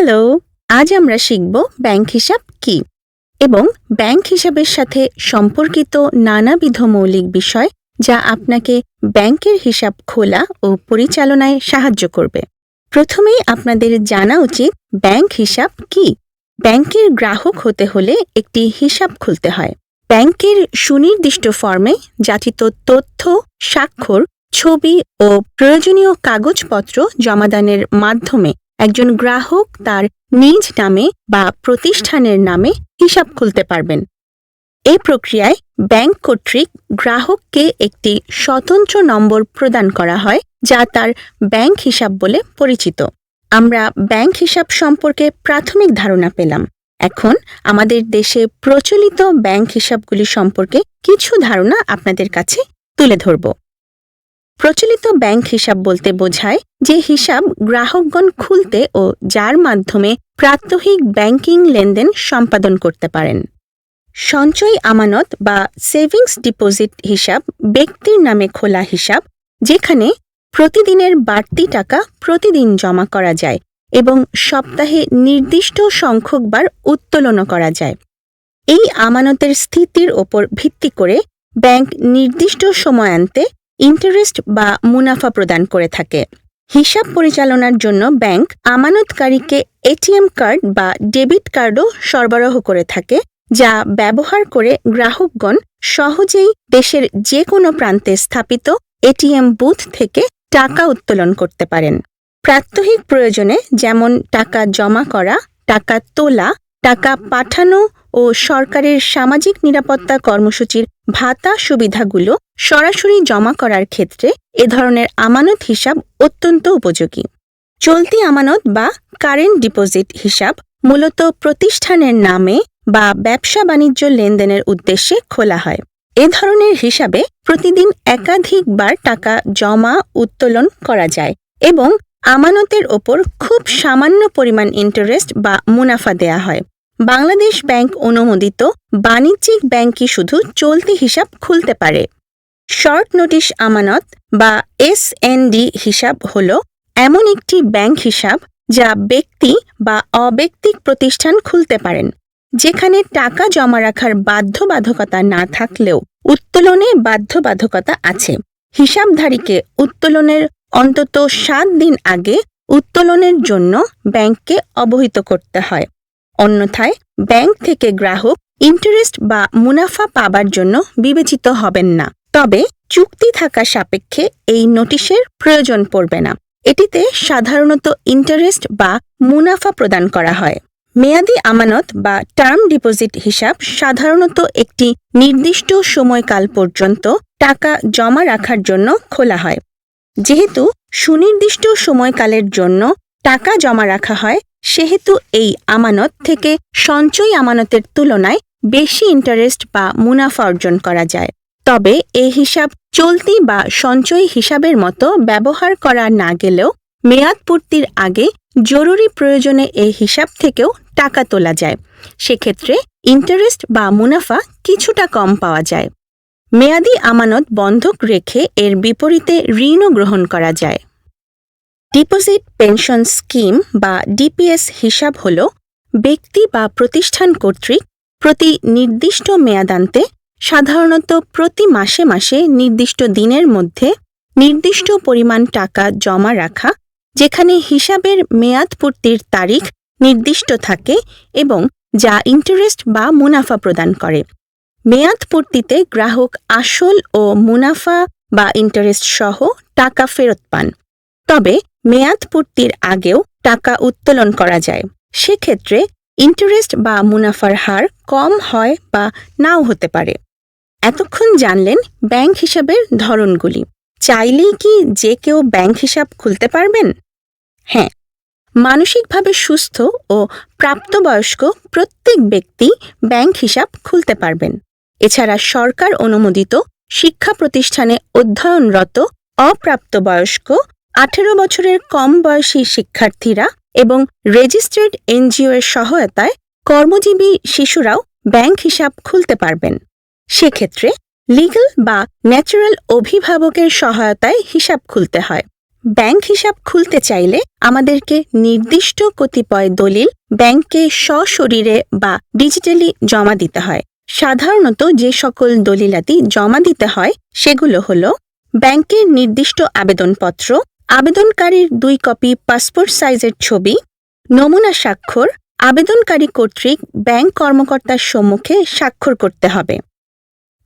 Hello, আজ আমরা শিখব ব্যাংক হিসাব কি এবং ব্যাংক হিসাবের সাথে সম্পর্কিত নানাবিধ মৌলিক বিষয় যা আপনাকে ব্যাংকের হিসাব খোলা ও পরিচালনায় সাহায্য করবে। প্রথমেই আপনাদের জানা উচিত ব্যাংক হিসাব কি। ব্যাংকের গ্রাহক হতে হলে একটি হিসাব খুলতে হয়। ব্যাংকের সুনির্দিষ্ট ফর্মে যাচিত তথ্য, স্বাক্ষর, ছবি ও প্রয়োজনীয় কাগজপত্র জমাদানের মাধ্যমে একজন গ্রাহক তার নিজ নামে বা প্রতিষ্ঠানের নামে হিসাব খুলতে পারবেন। এই প্রক্রিয়ায় ব্যাংক কর্তৃক গ্রাহককে একটি স্বতন্ত্র নম্বর প্রদান করা হয়, যা তার ব্যাংক হিসাব বলে পরিচিত। আমরা ব্যাংক হিসাব সম্পর্কে প্রাথমিক ধারণা পেলাম। এখন আমাদের দেশে প্রচলিত ব্যাংক হিসাবগুলি সম্পর্কে কিছু ধারণা আপনাদের কাছে তুলে ধরব। প্রচলিত ব্যাংক হিসাব বলতে বোঝায় যে হিসাব গ্রাহকগণ খুলতে ও যার মাধ্যমে প্রাত্যহিক ব্যাংকিং লেনদেন সম্পাদন করতে পারেন। সঞ্চয় আমানত বা সেভিংস ডিপোজিট হিসাব ব্যক্তির নামে খোলা হিসাব, যেখানে প্রতিদিনের বাড়তি টাকা প্রতিদিন জমা করা যায় এবং সপ্তাহে নির্দিষ্ট সংখ্যকবার উত্তোলনও করা যায়। এই আমানতের স্থিতির ওপর ভিত্তি করে ব্যাংক নির্দিষ্ট সময়ান্তে ইন্টারেস্ট বা মুনাফা প্রদান করে থাকে। হিসাব পরিচালনার জন্য ব্যাংক আমানতকারীকে এটিএম কার্ড বা ডেবিট কার্ডও সরবরাহ করে থাকে, যা ব্যবহার করে গ্রাহকগণ সহজেই দেশের যে কোনো প্রান্তে স্থাপিত এটিএম বুথ থেকে টাকা উত্তোলন করতে পারেন। প্রাত্যহিক প্রয়োজনে যেমন টাকা জমা করা, টাকা তোলা, টাকা পাঠানো ও সরকারের সামাজিক নিরাপত্তা কর্মসূচির ভাতা সুবিধাগুলো সরাসরি জমা করার ক্ষেত্রে এ ধরনের আমানত হিসাব অত্যন্ত উপযোগী। চলতি আমানত বা কারেন্ট ডিপোজিট হিসাব মূলত প্রতিষ্ঠানের নামে বা ব্যবসা বাণিজ্য লেনদেনের উদ্দেশ্যে খোলা হয়। এ ধরনের হিসাবে প্রতিদিন একাধিকবার টাকা জমা উত্তোলন করা যায় এবং আমানতের ওপর খুব সামান্য পরিমাণ ইন্টারেস্ট বা মুনাফা দেয়া হয়। বাংলাদেশ ব্যাংক অনুমোদিত বাণিজ্যিক ব্যাংকই শুধু চলতি হিসাব খুলতে পারে। শর্ট নোটিশ আমানত বা এসএনডি হিসাব হল এমন একটি ব্যাংক হিসাব যা ব্যক্তি বা অব্যক্তিক প্রতিষ্ঠান খুলতে পারেন, যেখানে টাকা জমা রাখার বাধ্যবাধকতা না থাকলেও উত্তোলনে বাধ্যবাধকতা আছে। হিসাবধারীকে উত্তোলনের অন্তত সাত দিন আগে উত্তোলনের জন্য ব্যাংককে অবহিত করতে হয়। অন্যথায় ব্যাংক থেকে গ্রাহক ইন্টারেস্ট বা মুনাফা পাবার জন্য বিবেচিত হবেন না। তবে চুক্তি থাকা সাপেক্ষে এই নোটিশের প্রয়োজন পড়বে না। এটিতে সাধারণত ইন্টারেস্ট বা মুনাফা প্রদান করা হয়। মেয়াদি আমানত বা টার্ম ডিপোজিট হিসাব সাধারণত একটি নির্দিষ্ট সময়কাল পর্যন্ত টাকা জমা রাখার জন্য খোলা হয়। যেহেতু সুনির্দিষ্ট সময়কালের জন্য টাকা জমা রাখা হয় সেহেতু এই আমানত থেকে সঞ্চয় আমানতের তুলনায় বেশি ইন্টারেস্ট বা মুনাফা অর্জন করা যায়। তবে এই হিসাব চলতি বা সঞ্চয় হিসাবের মতো ব্যবহার করা না গেলেও মেয়াদ পূর্তির আগে জরুরি প্রয়োজনে এই হিসাব থেকেও টাকা তোলা যায়। সেক্ষেত্রে ইন্টারেস্ট বা মুনাফা কিছুটা কম পাওয়া যায়। মেয়াদি আমানত বন্ধক রেখে এর বিপরীতে ঋণও গ্রহণ করা যায়। ডিপোজিট পেনশন স্কিম বা ডিপিএস হিসাব হল ব্যক্তি বা প্রতিষ্ঠান কর্তৃক প্রতি নির্দিষ্ট মেয়াদান্তে সাধারণত প্রতি মাসে মাসে নির্দিষ্ট দিনের মধ্যে নির্দিষ্ট পরিমাণ টাকা জমা রাখা, যেখানে হিসাবের মেয়াদ পূর্তির তারিখ নির্দিষ্ট থাকে এবং যা ইন্টারেস্ট বা মুনাফা প্রদান করে। মেয়াদ পূর্তিতে গ্রাহক আসল ও মুনাফা বা ইন্টারেস্ট সহ টাকা ফেরত পান। তবে মেয়াদ পূর্তির আগেও টাকা উত্তোলন করা যায়। সেক্ষেত্রে ইন্টারেস্ট বা মুনাফার হার কম হয় বা নাও হতে পারে। এতক্ষণ জানলেন ব্যাংক হিসাবের ধরনগুলি। চাইলেই কি যে কেউ ব্যাংক হিসাব খুলতে পারবেন? হ্যাঁ মানসিকভাবে সুস্থ ও প্রাপ্তবয়স্ক প্রত্যেক ব্যক্তি ব্যাংক হিসাব খুলতে পারবেন। এছাড়া সরকার অনুমোদিত শিক্ষা প্রতিষ্ঠানে অধ্যয়নরত অপ্রাপ্তবয়স্ক আঠেরো বছরের কম বয়সী শিক্ষার্থীরা এবং রেজিস্টার্ড এনজিও এর সহায়তায় কর্মজীবী শিশুরাও ব্যাংক হিসাব খুলতে পারবেন। সেক্ষেত্রে লিগ্যাল বা ন্যাচারাল অভিভাবকের সহায়তায় হিসাব খুলতে হয়। ব্যাংক হিসাব খুলতে চাইলে আমাদেরকে নির্দিষ্ট কতিপয় দলিল ব্যাংকে সশরীরে বা ডিজিটালি জমা দিতে হয়। সাধারণত যে সকল দলিলাতি জমা দিতে হয় সেগুলো হল ব্যাংকের নির্দিষ্ট আবেদনপত্র আবেদনকারীর দুই কপি পাসপোর্ট সাইজের ছবি, নমুনা স্বাক্ষর, আবেদনকারী কর্তৃক ব্যাংক কর্মকর্তার সম্মুখে স্বাক্ষর করতে হবে।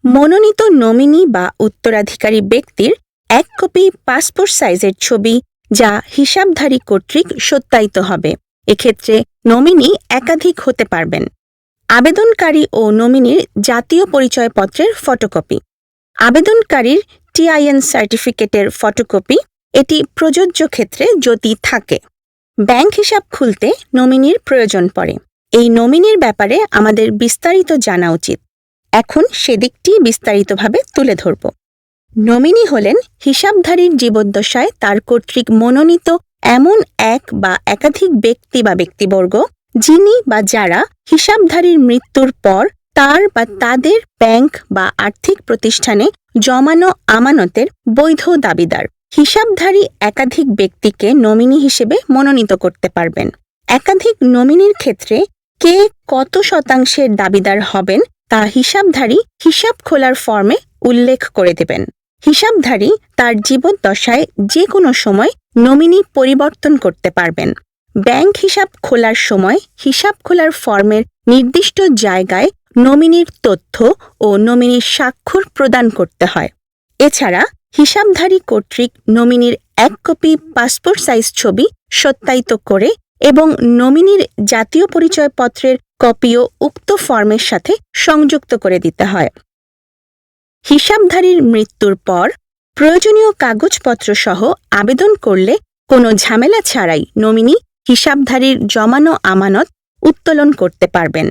মনোনীত নমিনি বা উত্তরাধিকারী ব্যক্তির এক কপি পাসপোর্ট সাইজের ছবি, যা হিসাবধারী কর্তৃক সত্যায়িত হবে। এক্ষেত্রে নমিনি একাধিক হতে পারবেন। আবেদনকারী ও নমিনির জাতীয় পরিচয়পত্রের ফটোকপি। আবেদনকারীর টিআইএন সার্টিফিকেটের ফটোকপি এটি প্রযোজ্য ক্ষেত্রে যদি থাকে। ব্যাংক হিসাব খুলতে নমিনির প্রয়োজন পড়ে। এই নমিনির ব্যাপারে আমাদের বিস্তারিত জানা উচিত। এখন সেদিকটি বিস্তারিতভাবে তুলে ধরব। নমিনি হলেন হিসাবধারীর জীবদ্দশায় তার কর্তৃক মনোনীত এমন এক বা একাধিক ব্যক্তি বা ব্যক্তিবর্গ, যিনি বা যারা হিসাবধারীর মৃত্যুর পর তার বা তাদের ব্যাংক বা আর্থিক প্রতিষ্ঠানে জমানো আমানতের বৈধ দাবিদার। হিসাবধারী একাধিক ব্যক্তিকে নমিনি হিসেবে মনোনীত করতে পারবেন। একাধিক নমিনির ক্ষেত্রে কে কত শতাংশের দাবিদার হবেন তা হিসাবধারী হিসাব খোলার ফর্মে উল্লেখ করে দেবেন। হিসাবধারী তার জীবদ্দশায় যে কোনো সময় নমিনি পরিবর্তন করতে পারবেন। ব্যাংক হিসাব খোলার সময় হিসাব খোলার ফর্মের নির্দিষ্ট জায়গায় নমিনির তথ্য ও নমিনির স্বাক্ষর প্রদান করতে হয়। এছাড়া হিসাবধারী কর্তৃক নমিনির এক কপি পাসপোর্ট সাইজ ছবি সত্যায়িত করে এবং নমিনির জাতীয় পরিচয়পত্রের কপিও উক্ত ফর্মের সাথে সংযুক্ত করে দিতে হয়। হিসাবধারীর মৃত্যুর পর প্রয়োজনীয় কাগজপত্র সহ আবেদন করলে কোনো ঝামেলা ছাড়াই নমিনি হিসাবধারীর জমানো আমানত উত্তোলন করতে পারবেন।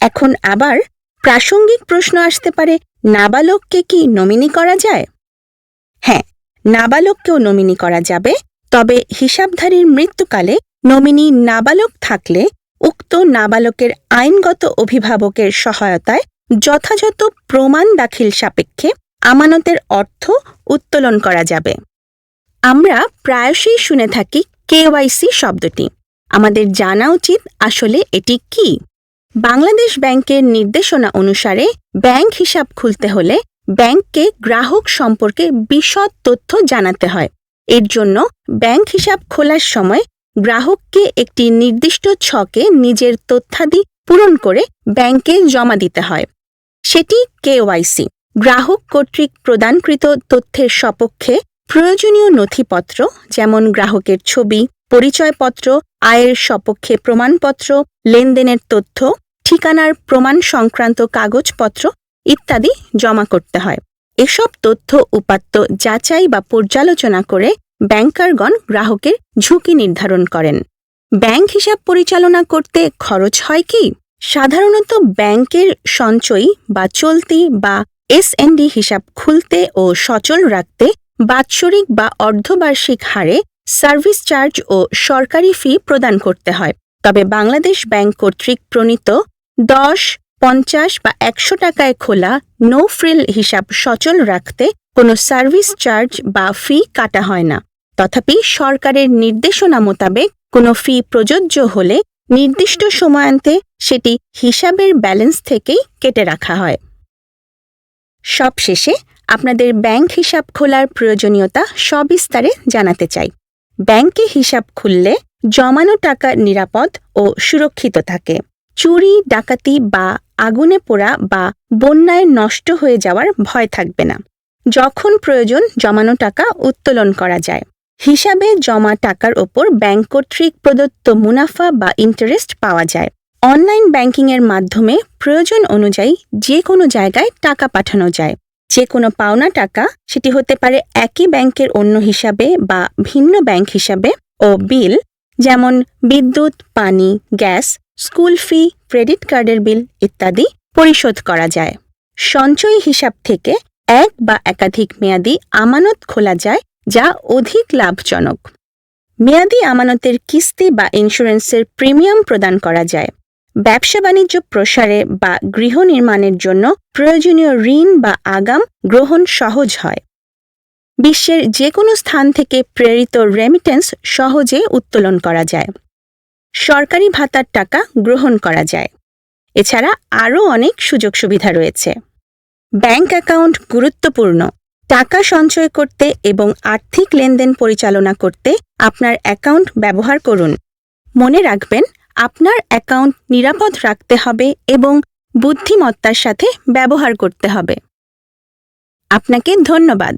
এখন আবার প্রাসঙ্গিক প্রশ্ন আসতে পারে, নাবালককে কি নমিনি করা যায়? হ্যাঁ নাবালককেও নমিনি করা যাবে, তবে হিসাবধারীর মৃত্যুকালে নমিনি নাবালক থাকলে উক্ত নাবালকের আইনগত অভিভাবকের সহায়তায় যথাযথ প্রমাণ দাখিল সাপেক্ষে আমানতের অর্থ উত্তোলন করা যাবে। আমরা প্রায়শই শুনে থাকি কেওয়াইসি শব্দটি। আমাদের জানা উচিত আসলে এটি কি। বাংলাদেশ ব্যাংকের নির্দেশনা অনুসারে ব্যাংক হিসাব খুলতে হলে ব্যাংককে গ্রাহক সম্পর্কে বিশদ তথ্য জানাতে হয়। এর জন্য ব্যাংক হিসাব খোলার সময় গ্রাহককে একটি নির্দিষ্ট ছকে নিজের তথ্যাদি পূরণ করে ব্যাংকে জমা দিতে হয়। সেটি কেওয়াইসি গ্রাহক কর্তৃক প্রদানকৃত তথ্যের সপক্ষে প্রয়োজনীয় নথিপত্র, যেমন গ্রাহকের ছবি, পরিচয়পত্র, আয়ের সপক্ষে প্রমাণপত্র, লেনদেনের তথ্য, ঠিকানার প্রমাণ সংক্রান্ত কাগজপত্র ইত্যাদি জমা করতে হয়। এসব তথ্য উপাত্ত যাচাই বা পর্যালোচনা করে ব্যাংকারগণ গ্রাহকের ঝুঁকি নির্ধারণ করেন। ব্যাংক হিসাব পরিচালনা করতে খরচ হয় কি? সাধারণত ব্যাংকের সঞ্চয়ী বা চলতি বা এসএনডি হিসাব খুলতে ও সচল রাখতে বাৎসরিক বা অর্ধবার্ষিক হারে সার্ভিস চার্জ ও সরকারি ফি প্রদান করতে হয়। তবে বাংলাদেশ ব্যাংক কর্তৃক প্রণীত দশ পঞ্চাশ বা একশো টাকায় খোলা নো ফ্রিল হিসাব সচল রাখতে কোনো সার্ভিস চার্জ বা ফি কাটা হয় না। তথাপি সরকারের নির্দেশনা মোতাবেক কোনো ফি প্রযোজ্য হলে নির্দিষ্ট সময়ান্তে সেটি হিসাবের ব্যালেন্স থেকেই কেটে রাখা হয়। সবশেষে আপনাদের ব্যাংক হিসাব খোলার প্রয়োজনীয়তা সবিস্তারে জানাতে চাই। ব্যাংকে হিসাব খুললে জমানো টাকা নিরাপদ ও সুরক্ষিত থাকে। চুরি, ডাকাতি বা আগুনে পোড়া বা বন্যায় নষ্ট হয়ে যাওয়ার ভয় থাকবে না। যখন প্রয়োজন জমানো টাকা উত্তোলন করা যায়। হিসাবে জমা টাকার ওপর ব্যাংক কর্তৃক প্রদত্ত মুনাফা বা ইন্টারেস্ট পাওয়া যায়। অনলাইন ব্যাংকিংয়ের মাধ্যমে প্রয়োজন অনুযায়ী যে কোনো জায়গায় টাকা পাঠানো যায়। যে কোনো পাওনা টাকা, সেটি হতে পারে একই ব্যাংকের অন্য হিসাবে বা ভিন্ন ব্যাংক হিসাবে ও বিল, যেমন বিদ্যুৎ, পানি, গ্যাস স্কুল ফি, ক্রেডিট কার্ডের বিল ইত্যাদি পরিশোধ করা যায়। সঞ্চয়ী হিসাব থেকে এক বা একাধিক মেয়াদি আমানত খোলা যায়, যা অধিক লাভজনক। মেয়াদি আমানতের কিস্তি বা ইন্স্যুরেন্সের প্রিমিয়াম প্রদান করা যায়। ব্যবসা বাণিজ্য প্রসারে বা গৃহ নির্মাণের জন্য প্রয়োজনীয় ঋণ বা আগাম গ্রহণ সহজ হয়। বিশ্বের যে কোনো স্থান থেকে প্রেরিত রেমিটেন্স সহজে উত্তোলন করা যায়। সরকারি ভাতার টাকা গ্রহণ করা যায়। এছাড়া আরও অনেক সুযোগ সুবিধা রয়েছে। ব্যাংক অ্যাকাউন্ট গুরুত্বপূর্ণ। টাকা সঞ্চয় করতে এবং আর্থিক লেনদেন পরিচালনা করতে আপনার অ্যাকাউন্ট ব্যবহার করুন। মনে রাখবেন, আপনার অ্যাকাউন্ট নিরাপদ রাখতে হবে এবং বুদ্ধিমত্তার সাথে ব্যবহার করতে হবে। আপনাকে ধন্যবাদ।